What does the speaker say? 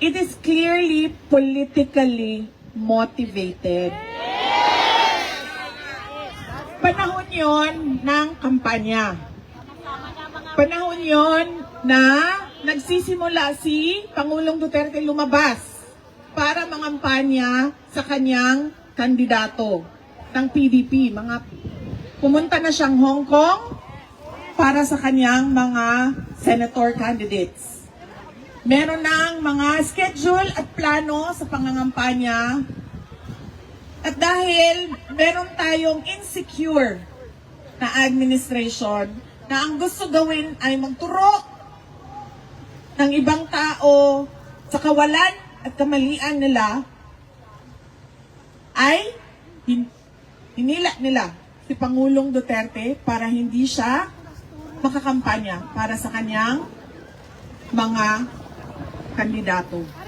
it is clearly politically motivated. Panahon yon ng kampanya. Panahon yon na nagsisimula si Pangulong Duterte lumabas para mangampanya sa kanyang kandidato ng PDP. Mga pumunta na siyang Hong Kong para sa kanyang mga senator candidates. Meron ng mga schedule at plano sa pangangampanya. At dahil meron tayong insecure na administration na ang gusto gawin ay magturo ng ibang tao sa kawalan at kamalian nila ay hin- hinila nila si Pangulong Duterte para hindi siya makakampanya para sa kanyang mga kandidato.